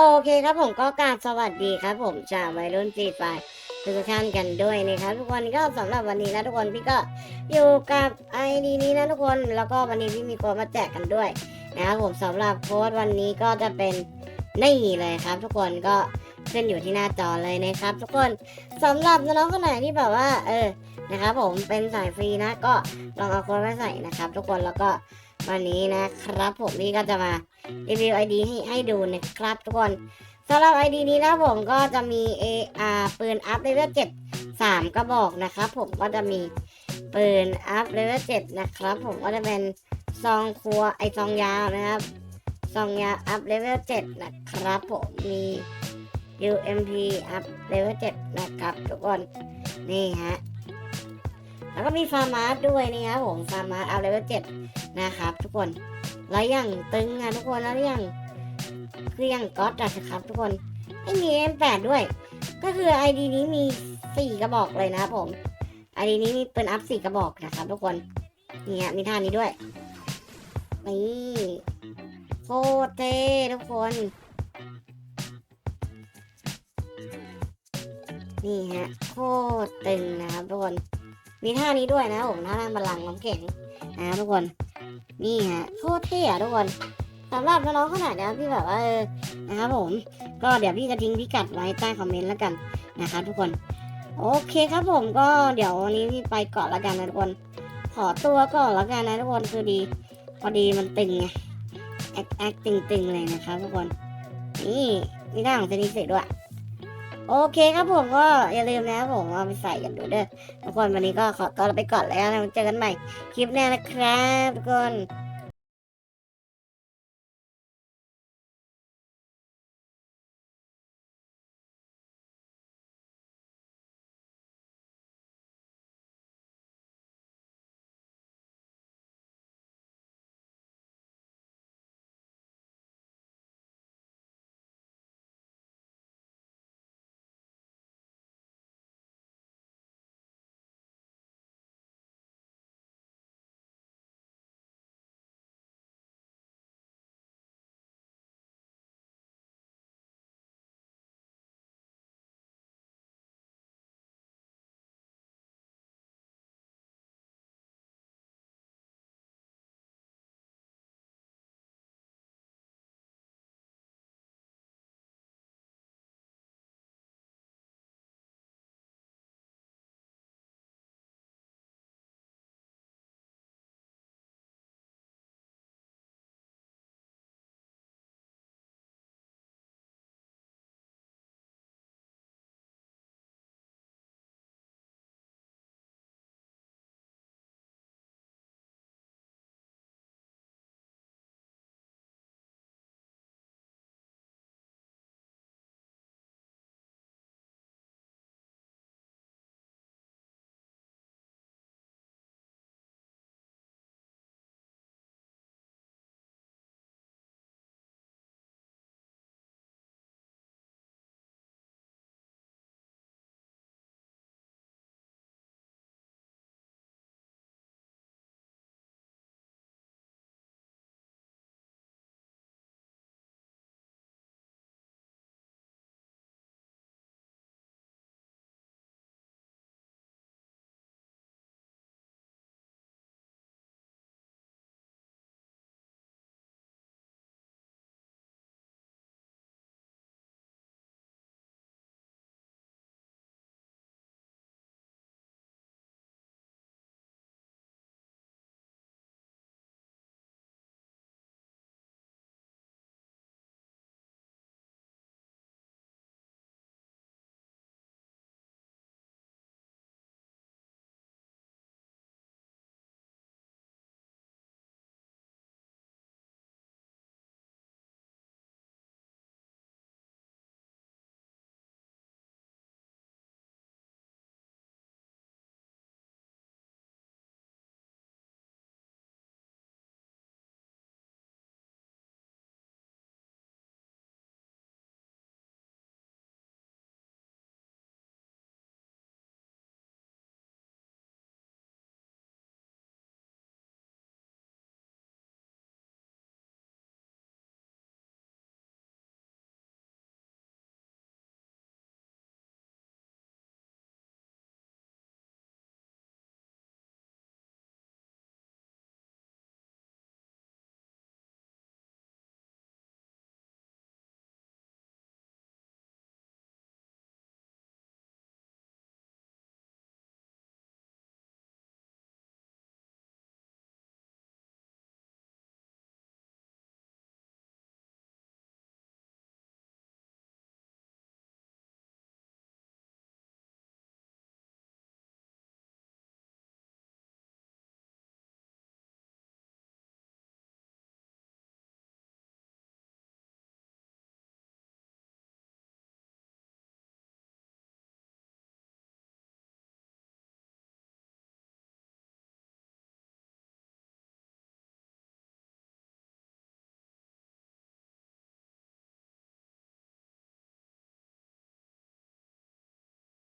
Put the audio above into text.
โอเคครับผมก็กราบสวัสดีครับผมชาววัยรุ่นจีไฟทุกท่านกันด้วยนะครับ ทุกคนก็สำหรับวันนี้นะทุกคนพี่ก็อยู่กับไอดีนี้นะทุกคนแล้วก็วันนี้พี่มีโค้ดมาแจกกันด้วยนะครับผมสำหรับโค้ดวันนี้ก็จะเป็นนี่เลยครับ ทุกคนก็ขึ้นอยู่ที่หน้าจอเลยนะครับ ทุกคนสำหรับน้องคนไหนที่แบบว่า เออนะครับ ผมเป็นสายฟรีนะก็ลองเอาโค้ดมาใส่นะครับ ทุกคนแล้วก็ วันนี้นะครับผมพี่ก็จะมารีวิวไอดีให้ให้ดูนะครับทุกคนสำหรับไอดีนี้นะผมก็จะมี AR ปืนอัพเลเวล7 3 กระบอกนะครับผมก็จะมีปืนอัพเลเวล7นะครับผมก็จะเป็นซองครัวไอซองยาวนะครับซองยาวอัพเลเวล7นะครับผมมี UMP อัพเลเวล7นะครับทุกคนนี่ฮะ แล้วก็มีฟาร์มาร์ด้วยนี่ครับผมฟาร์มาร์อัพเลเวล7นะครับ ทุกคนแล้วอย่างตึงอะทุกคนแล้วอย่างคืออย่างก๊อตอะครับ ทุกคนไม่มี M8 ด้วย ก็คือ ID นี้มีสี่กระบอกเลยนะครับผม ID นี้มีปืนอัพสี่กระบอกนะครับ ทุกคนเนี่ยมีท่านี้ด้วยนี่โคตรเท่ทุกคน นี่ฮะโคตรตึงนะครับทุกคน มีท่านี้ด้วยนะผมท่านั่งบัลลังก์น้ำแข็งนะครับทุกคน นี่ฮะโคตรเท่อะทุกคนสำหรับน้องๆขนาดนี้ที่แบบว่าเออนะครับผม ก็เดี๋ยวพี่จะทิ้งพิกัดไว้ใต้คอมเมนต์แล้วกันนะครับทุกคน โอเคครับผมก็เดี๋ยววันนี้พี่ไปเก่อนแล้วกันนะทุกคน ขอตัวก่อนแล้วกันนะทุกคนคือดี พอดีมันตึงไงแอคแอคตึงๆเลยนะครับทุกคน นี่มีหน้าของเซนิสด้วย โอเคครับผมก็อย่าลืมนะครับผมเอาไปใส่กันดูเด้อทุกคนวันนี้ก็ขอตัวไปก่อนแล้วนะเจอกันใหม่คลิปหน้านะครับทุกคน